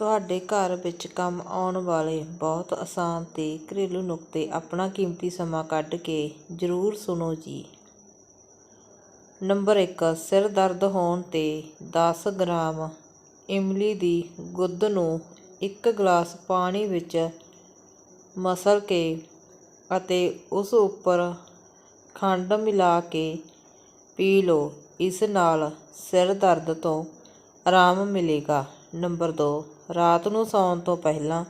ਤੁਹਾਡੇ ਘਰ ਵਿੱਚ ਕੰਮ ਆਉਣ ਵਾਲੇ ਬਹੁਤ ਆਸਾਨ ਅਤੇ ਘਰੇਲੂ ਨੁਕਤੇ ਆਪਣਾ ਕੀਮਤੀ ਸਮਾਂ ਕੱਢ ਕੇ ਜ਼ਰੂਰ ਸੁਣੋ ਜੀ। ਨੰਬਰ ਇੱਕ, ਸਿਰ ਦਰਦ ਹੋਣ 'ਤੇ ਦਸ ਗ੍ਰਾਮ ਇਮਲੀ ਦੀ ਗੁੱਦ ਨੂੰ ਇੱਕ ਗਲਾਸ ਪਾਣੀ ਵਿੱਚ ਮਸਲ ਕੇ ਅਤੇ ਉਸ ਉੱਪਰ ਖੰਡ ਮਿਲਾ ਕੇ ਪੀ ਲਓ। ਇਸ ਨਾਲ ਸਿਰ ਦਰਦ ਤੋਂ ਆਰਾਮ ਮਿਲੇਗਾ। ਨੰਬਰ ਦੋ, ਰਾਤ ਨੂੰ ਸੌਣ ਤੋਂ ਪਹਿਲਾਂ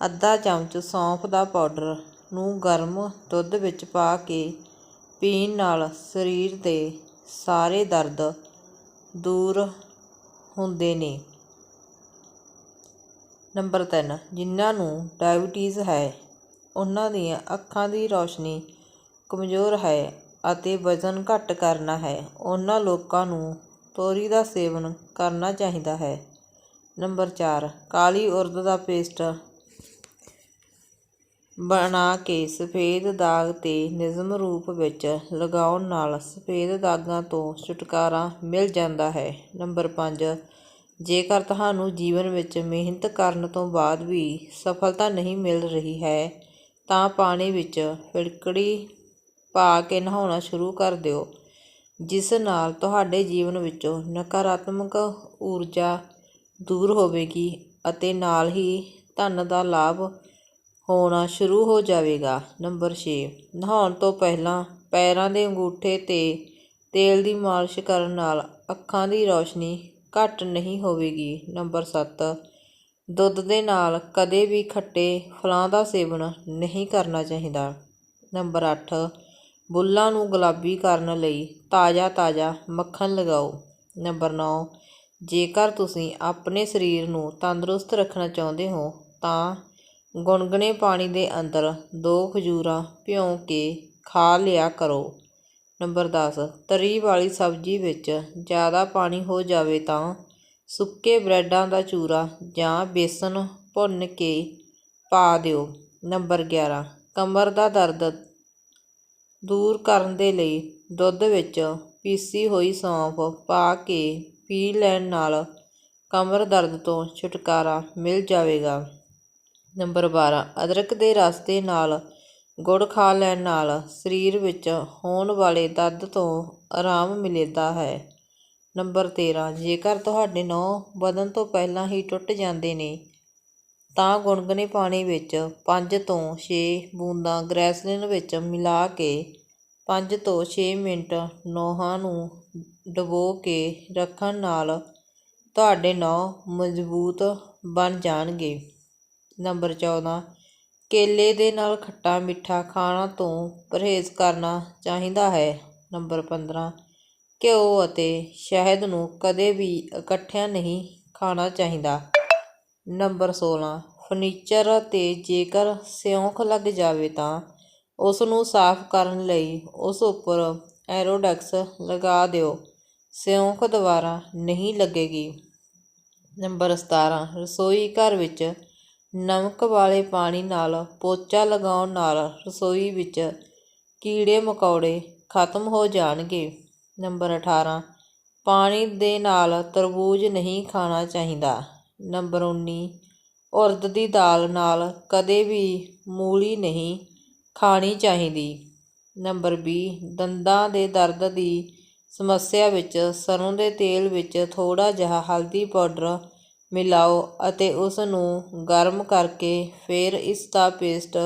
ਅੱਧਾ ਚਮਚ ਸੌਂਫ ਦਾ ਪਾਊਡਰ ਨੂੰ ਗਰਮ ਦੁੱਧ ਵਿੱਚ ਪਾ ਕੇ ਪੀਣ ਨਾਲ ਸਰੀਰ ਦੇ ਸਾਰੇ ਦਰਦ ਦੂਰ ਹੁੰਦੇ ਨੇ। ਨੰਬਰ ਤਿੰਨ ਜਿਨ੍ਹਾਂ ਨੂੰ ਡਾਇਬਟੀਜ਼ ਹੈ, ਉਹਨਾਂ ਦੀਆਂ ਅੱਖਾਂ ਦੀ ਰੌਸ਼ਨੀ ਕਮਜ਼ੋਰ ਹੈ ਅਤੇ ਵਜ਼ਨ ਘੱਟ ਕਰਨਾ ਹੈ। ਉਹਨਾਂ ਲੋਕਾਂ ਨੂੰ ਤੋਰੀ ਦਾ ਸੇਵਨ ਕਰਨਾ ਚਾਹੀਦਾ ਹੈ। ਨੰਬਰ ਚਾਰ, ਕਾਲੀ ਉਰਦ ਦਾ ਪੇਸਟ ਬਣਾ ਕੇ ਸਫੇਦ ਦਾਗ 'ਤੇ ਨਿਯਮ ਰੂਪ ਵਿੱਚ ਲਗਾਉਣ ਨਾਲ ਸਫੇਦ ਦਾਗਾਂ ਤੋਂ ਛੁਟਕਾਰਾ ਮਿਲ ਜਾਂਦਾ ਹੈ। ਨੰਬਰ ਪੰਜ, ਜੇਕਰ ਤੁਹਾਨੂੰ ਜੀਵਨ ਵਿੱਚ ਮਿਹਨਤ ਕਰਨ ਤੋਂ ਬਾਅਦ ਵੀ ਸਫਲਤਾ ਨਹੀਂ ਮਿਲ ਰਹੀ ਹੈ, ਤਾਂ ਪਾਣੀ ਵਿੱਚ ਫਿੜਕੜੀ ਪਾ ਕੇ ਨਹਾਉਣਾ ਸ਼ੁਰੂ ਕਰ ਦਿਓ। ਜਿਸ ਨਾਲ ਤੁਹਾਡੇ ਜੀਵਨ ਵਿੱਚੋਂ ਨਕਾਰਾਤਮਕ ਊਰਜਾ ਦੂਰ ਹੋਵੇਗੀ ਅਤੇ ਨਾਲ ਹੀ ਧਨ ਦਾ ਲਾਭ ਹੋਣਾ ਸ਼ੁਰੂ ਹੋ ਜਾਵੇਗਾ। ਨੰਬਰ ਛੇ, ਨਹਾਉਣ ਤੋਂ ਪਹਿਲਾਂ ਪੈਰਾਂ ਦੇ ਅੰਗੂਠੇ 'ਤੇ ਤੇਲ ਦੀ ਮਾਲਿਸ਼ ਕਰਨ ਨਾਲ ਅੱਖਾਂ ਦੀ ਰੌਸ਼ਨੀ ਘੱਟ ਨਹੀਂ ਹੋਵੇਗੀ। ਨੰਬਰ 7 ਦੁੱਧ ਦੇ ਨਾਲ ਕਦੇ ਵੀ ਖੱਟੇ ਫਲਾਂ ਦਾ ਸੇਵਨ ਨਹੀਂ ਕਰਨਾ ਚਾਹੀਦਾ। ਨੰਬਰ 8 ਬੁੱਲਾਂ ਨੂੰ ਗੁਲਾਬੀ ਕਰਨ ਲਈ ਤਾਜ਼ਾ ਤਾਜ਼ਾ ਮੱਖਣ ਲਗਾਓ। ਨੰਬਰ ਨੌ, ਜੇਕਰ ਤੁਸੀਂ ਆਪਣੇ ਸਰੀਰ ਨੂੰ ਤੰਦਰੁਸਤ ਰੱਖਣਾ ਚਾਹੁੰਦੇ ਹੋ, ਤਾਂ ਗੁਣਗੁਣੇ ਪਾਣੀ ਦੇ ਅੰਦਰ ਦੋ ਖਜੂਰਾਂ ਭਿਉਂ ਕੇ ਖਾ ਲਿਆ ਕਰੋ। ਨੰਬਰ 10 ਤਰੀ ਵਾਲੀ ਸਬਜ਼ੀ ਵਿੱਚ ਜ਼ਿਆਦਾ ਪਾਣੀ ਹੋ ਜਾਵੇ ਤਾਂ ਸੁੱਕੇ ਬ੍ਰੈਡਾਂ ਦਾ ਚੂਰਾ ਜਾਂ ਬੇਸਨ ਭੁੰਨ ਕੇ ਪਾ ਦਿਓ। ਨੰਬਰ 11 ਕਮਰ ਦਾ ਦਰਦ ਦੂਰ ਕਰਨ ਦੇ ਲਈ ਦੁੱਧ ਵਿੱਚ ਪੀਸੀ ਹੋਈ ਸੌਂਫ ਪਾ ਕੇ ਪੀ ਲੈਣ ਨਾਲ ਕਮਰ ਦਰਦ ਤੋਂ ਛੁਟਕਾਰਾ ਮਿਲ ਜਾਵੇਗਾ। ਨੰਬਰ 12 ਅਦਰਕ ਦੇ ਰਸ ਦੇ ਨਾਲ ਗੁੜ ਖਾ ਲੈਣ ਨਾਲ ਸਰੀਰ ਵਿੱਚ ਹੋਣ ਵਾਲੇ ਦਰਦ ਤੋਂ ਆਰਾਮ ਮਿਲਦਾ ਹੈ। ਨੰਬਰ 13 ਜੇਕਰ ਤੁਹਾਡੇ ਨਹੁੰ ਵਧਣ ਤੋਂ ਪਹਿਲਾਂ ਹੀ ਟੁੱਟ ਜਾਂਦੇ ਨੇ ਤਾਂ ਗੁਨਗੁਨੇ ਪਾਣੀ ਵਿੱਚ ਪੰਜ ਤੋਂ ਛੇ ਬੂੰਦਾਂ ਗ੍ਰੈਸਲਿਨ ਵਿੱਚ ਮਿਲਾ ਕੇ ਪੰਜ ਤੋਂ ਛੇ ਮਿੰਟ ਨੋਹਾਂ ਨੂੰ ਡੁਬੋ ਕੇ ਰੱਖਣ ਨਾਲ ਤੁਹਾਡੇ ਨਹੁੰ ਮਜ਼ਬੂਤ ਬਣ ਜਾਣਗੇ। ਨੰਬਰ 14 ਕੇਲੇ ਦੇ ਨਾਲ ਖੱਟਾ ਮਿੱਠਾ ਖਾਣਾ ਤੋਂ ਪਰਹੇਜ਼ ਕਰਨਾ ਚਾਹੀਦਾ ਹੈ। ਨੰਬਰ 15 ਘਿਓ ਅਤੇ ਸ਼ਹਿਦ ਨੂੰ ਕਦੇ ਵੀ ਇਕੱਠਿਆਂ ਨਹੀਂ ਖਾਣਾ ਚਾਹੀਦਾ। ਨੰਬਰ 16 ਫਰਨੀਚਰ 'ਤੇ ਜੇਕਰ ਸਿਉਂਖ ਲੱਗ ਜਾਵੇ ਤਾਂ ਉਸ ਨੂੰ ਸਾਫ਼ ਕਰਨ ਲਈ ਉਸ ਉੱਪਰ ਐਰੋਡੈਕਸ ਲਗਾ ਦਿਓ। ਸਿਉਂਖ ਦੁਬਾਰਾ ਨਹੀਂ ਲੱਗੇਗੀ। ਨੰਬਰ 17 ਰਸੋਈ ਘਰ ਵਿੱਚ ਨਮਕ ਵਾਲੇ ਪਾਣੀ ਨਾਲ ਪੋਚਾ ਲਗਾਉਣ ਨਾਲ ਰਸੋਈ ਵਿੱਚ ਕੀੜੇ ਮਕੌੜੇ ਖਤਮ ਹੋ ਜਾਣਗੇ। ਨੰਬਰ 18 ਪਾਣੀ ਦੇ ਨਾਲ ਤਰਬੂਜ ਨਹੀਂ ਖਾਣਾ ਚਾਹੀਦਾ। ਨੰਬਰ 19 ਉਰਦ ਦੀ ਦਾਲ ਨਾਲ ਕਦੇ ਵੀ ਮੂਲੀ ਨਹੀਂ ਖਾਣੀ ਚਾਹੀਦੀ। ਨੰਬਰ ਵੀਹ, ਦੰਦਾਂ ਦੇ ਦਰਦ ਦੀ ਸਮੱਸਿਆ ਵਿੱਚ ਸਰ੍ਹੋਂ ਦੇ ਤੇਲ ਵਿੱਚ ਥੋੜ੍ਹਾ ਜਿਹਾ ਹਲਦੀ ਪਾਊਡਰ ਮਿਲਾਓ ਅਤੇ ਉਸ ਨੂੰ ਗਰਮ ਕਰਕੇ ਫਿਰ ਇਸ ਦਾ ਪੇਸਟ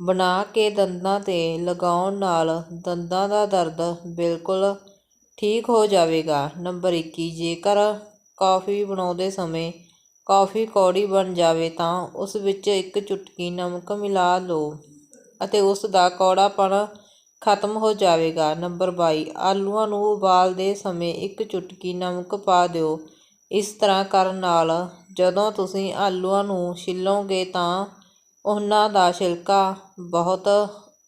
ਬਣਾ ਕੇ ਦੰਦਾਂ 'ਤੇ ਲਗਾਉਣ ਨਾਲ ਦੰਦਾਂ ਦਾ ਦਰਦ ਬਿਲਕੁਲ ਠੀਕ ਹੋ ਜਾਵੇਗਾ। ਨੰਬਰ 21 ਜੇਕਰ ਕੌਫੀ ਬਣਾਉਂਦੇ ਸਮੇਂ ਕੌਫੀ ਕੌੜੀ ਬਣ ਜਾਵੇ ਤਾਂ ਉਸ ਵਿੱਚ ਇੱਕ ਚੁਟਕੀ ਨਮਕ ਮਿਲਾ ਲਓ ਅਤੇ ਉਸ ਦਾ ਕੌੜਾਪਣ ਖਤਮ ਹੋ ਜਾਵੇਗਾ। ਨੰਬਰ 22 ਆਲੂਆਂ ਨੂੰ ਉਬਾਲਦੇ ਸਮੇਂ ਇੱਕ ਚੁਟਕੀ ਨਮਕ ਪਾ ਦਿਓ। ਇਸ ਤਰ੍ਹਾਂ ਕਰਨ ਨਾਲ ਜਦੋਂ ਤੁਸੀਂ ਆਲੂਆਂ ਨੂੰ ਛਿੱਲੋਗੇ ਤਾਂ ਉਹਨਾਂ ਦਾ ਛਿਲਕਾ ਬਹੁਤ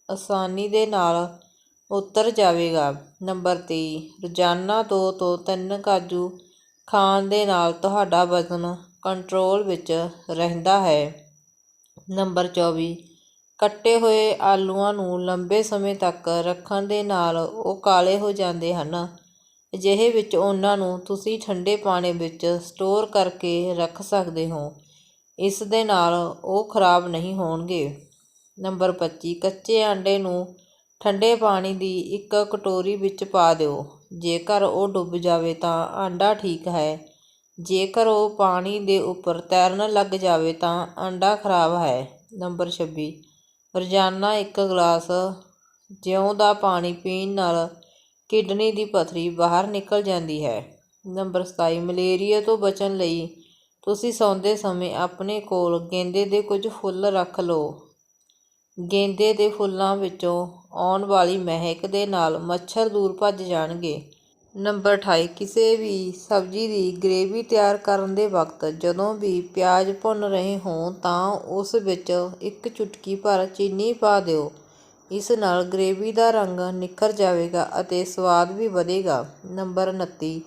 ਆਸਾਨੀ ਦੇ ਨਾਲ ਉਤਰ ਜਾਵੇਗਾ। ਨੰਬਰ 23 ਰੋਜ਼ਾਨਾ 2 ਤੋਂ 3 ਕਾਜੂ ਖਾਣ ਦੇ ਨਾਲ ਤੁਹਾਡਾ ਵਜ਼ਨ ਕੰਟਰੋਲ ਵਿੱਚ ਰਹਿੰਦਾ ਹੈ। ਨੰਬਰ 24 ਕੱਟੇ ਹੋਏ ਆਲੂਆਂ ਨੂੰ ਲੰਬੇ ਸਮੇਂ ਤੱਕ ਰੱਖਣ ਦੇ ਨਾਲ ਉਹ ਕਾਲੇ ਹੋ ਜਾਂਦੇ ਹਨ। ਅਜਿਹੇ ਵਿੱਚ ਉਹਨਾਂ ਨੂੰ ਤੁਸੀਂ ਠੰਡੇ ਪਾਣੀ ਵਿੱਚ ਸਟੋਰ ਕਰਕੇ ਰੱਖ ਸਕਦੇ ਹੋ। ਇਸ ਦੇ ਨਾਲ ਉਹ ਖਰਾਬ ਨਹੀਂ ਹੋਣਗੇ। ਨੰਬਰ 25 ਕੱਚੇ ਆਂਡੇ ਨੂੰ ਠੰਡੇ ਪਾਣੀ ਦੀ ਇੱਕ ਕਟੋਰੀ ਵਿੱਚ ਪਾ ਦਿਓ। ਜੇਕਰ ਉਹ ਡੁੱਬ ਜਾਵੇ ਤਾਂ ਆਂਡਾ ਠੀਕ ਹੈ। ਜੇਕਰ ਉਹ ਪਾਣੀ ਦੇ ਉੱਪਰ ਤੈਰਨ ਲੱਗ ਜਾਵੇ ਤਾਂ ਅੰਡਾ ਖਰਾਬ ਹੈ। ਨੰਬਰ 26 ਰੋਜ਼ਾਨਾ ਇੱਕ ਗਲਾਸ ਜਿਉਂ ਦਾ ਪਾਣੀ ਪੀਣ ਨਾਲ ਕਿਡਨੀ ਦੀ ਪਥਰੀ ਬਾਹਰ ਨਿਕਲ ਜਾਂਦੀ ਹੈ। ਨੰਬਰ 27 ਮਲੇਰੀਆ ਤੋਂ ਬਚਣ ਲਈ ਤੁਸੀਂ ਸੌਂਦੇ ਸਮੇਂ ਆਪਣੇ ਕੋਲ ਗੇਂਦੇ ਦੇ ਕੁਝ ਫੁੱਲ ਰੱਖ ਲਓ। ਗੇਂਦੇ ਦੇ ਫੁੱਲਾਂ ਵਿੱਚੋਂ ਆਉਣ ਵਾਲੀ ਮਹਿਕ ਦੇ ਨਾਲ ਮੱਛਰ ਦੂਰ ਭੱਜ ਜਾਣਗੇ। ਨੰਬਰ 28 ਕਿਸੇ ਵੀ ਸਬਜ਼ੀ ਦੀ ਗ੍ਰੇਵੀ ਤਿਆਰ ਕਰਨ ਦੇ ਵਕਤ ਜਦੋਂ ਵੀ ਪਿਆਜ਼ ਭੁੰਨ ਰਹੇ ਹੋਂ ਤਾਂ ਉਸ ਵਿੱਚ ਇੱਕ ਚੁਟਕੀ ਭਰ ਚੀਨੀ ਪਾ ਦਿਓ। ਇਸ ਨਾਲ ਗ੍ਰੇਵੀ ਦਾ ਰੰਗ ਨਿਖਰ ਜਾਵੇਗਾ ਅਤੇ ਸਵਾਦ ਵੀ ਵਧੇਗਾ। ਨੰਬਰ 29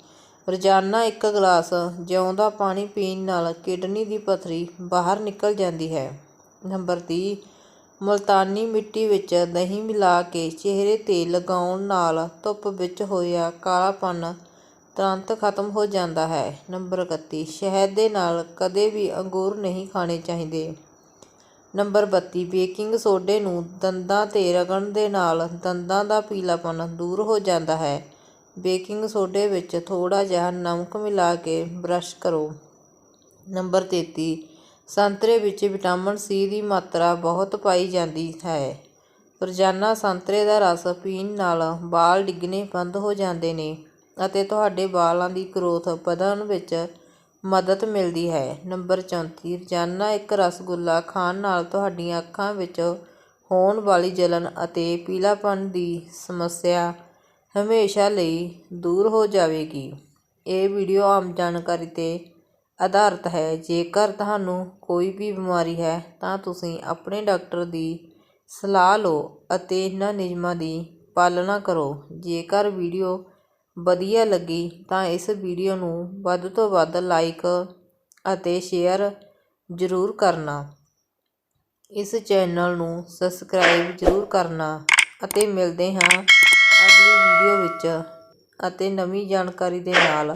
ਰੋਜ਼ਾਨਾ ਇੱਕ ਗਲਾਸ ਜਿਉਂ ਦਾ ਪਾਣੀ ਪੀਣ ਨਾਲ ਕਿਡਨੀ ਦੀ ਪਥਰੀ ਬਾਹਰ ਨਿਕਲ ਜਾਂਦੀ ਹੈ। ਨੰਬਰ ਤੀਹ ਮੁਲਤਾਨੀ ਮਿੱਟੀ ਵਿੱਚ ਦਹੀਂ ਮਿਲਾ ਕੇ ਚਿਹਰੇ 'ਤੇ ਲਗਾਉਣ ਨਾਲ ਧੁੱਪ ਵਿੱਚ ਹੋਇਆ ਕਾਲਾਪਨ ਤੁਰੰਤ ਖਤਮ ਹੋ ਜਾਂਦਾ ਹੈ। ਨੰਬਰ 31 ਸ਼ਹਿਦ ਦੇ ਨਾਲ ਕਦੇ ਵੀ ਅੰਗੂਰ ਨਹੀਂ ਖਾਣੇ ਚਾਹੀਦੇ। ਨੰਬਰ 32 ਬੇਕਿੰਗ ਸੋਡੇ ਨੂੰ ਦੰਦਾਂ 'ਤੇ ਰਗੜਨ ਦੇ ਨਾਲ ਦੰਦਾਂ ਦਾ ਪੀਲਾਪਨ ਦੂਰ ਹੋ ਜਾਂਦਾ ਹੈ। ਬੇਕਿੰਗ ਸੋਡੇ ਵਿੱਚ ਥੋੜ੍ਹਾ ਜਿਹਾ ਨਮਕ ਮਿਲਾ ਕੇ ਬਰੱਸ਼ ਕਰੋ। ਨੰਬਰ 33 ਸੰਤਰੇ ਵਿੱਚ ਵਿਟਾਮਿਨ ਸੀ ਦੀ ਮਾਤਰਾ ਬਹੁਤ ਪਾਈ ਜਾਂਦੀ ਹੈ। ਰੋਜ਼ਾਨਾ ਸੰਤਰੇ ਦਾ ਰਸ ਪੀਣ ਨਾਲ ਵਾਲ ਡਿੱਗਣੇ ਬੰਦ ਹੋ ਜਾਂਦੇ ਨੇ ਅਤੇ ਤੁਹਾਡੇ ਵਾਲਾਂ ਦੀ ਗਰੋਥ ਵਧਣ ਵਿੱਚ ਮਦਦ ਮਿਲਦੀ ਹੈ। ਨੰਬਰ 34 ਰੋਜ਼ਾਨਾ ਇੱਕ ਰਸਗੁੱਲਾ ਖਾਣ ਨਾਲ ਤੁਹਾਡੀਆਂ ਅੱਖਾਂ ਵਿੱਚ ਹੋਣ ਵਾਲੀ ਜਲਨ ਅਤੇ ਪੀਲਾਪਣ ਦੀ ਸਮੱਸਿਆ ਹਮੇਸ਼ਾ ਲਈ ਦੂਰ ਹੋ ਜਾਵੇਗੀ। ਇਹ ਵੀਡੀਓ ਆਮ ਜਾਣਕਾਰੀ 'ਤੇ ਆਧਾਰਿਤ ਹੈ। ਜੇਕਰ ਤੁਹਾਨੂੰ ਕੋਈ ਵੀ ਬਿਮਾਰੀ ਹੈ, ਤਾਂ ਤੁਸੀਂ ਆਪਣੇ ਡਾਕਟਰ ਦੀ ਸਲਾਹ ਲਓ ਅਤੇ ਇਹਨਾਂ ਨਿਯਮਾਂ ਦੀ ਪਾਲਣਾ ਕਰੋ। ਜੇਕਰ ਵੀਡੀਓ ਵਧੀਆ ਲੱਗੀ, ਤਾਂ ਇਸ ਵੀਡੀਓ ਨੂੰ ਵੱਧ ਤੋਂ ਵੱਧ ਲਾਈਕ ਅਤੇ ਸ਼ੇਅਰ ਜ਼ਰੂਰ ਕਰਨਾ। ਇਸ ਚੈਨਲ ਨੂੰ ਸਬਸਕ੍ਰਾਈਬ ਜ਼ਰੂਰ ਕਰਨਾ ਅਤੇ ਮਿਲਦੇ ਹਾਂ ਅਗਲੀ ਵੀਡੀਓ ਵਿੱਚ। ਅਤੇ ਨਵੀਂ ਜਾਣਕਾਰੀ ਦੇ ਨਾਲ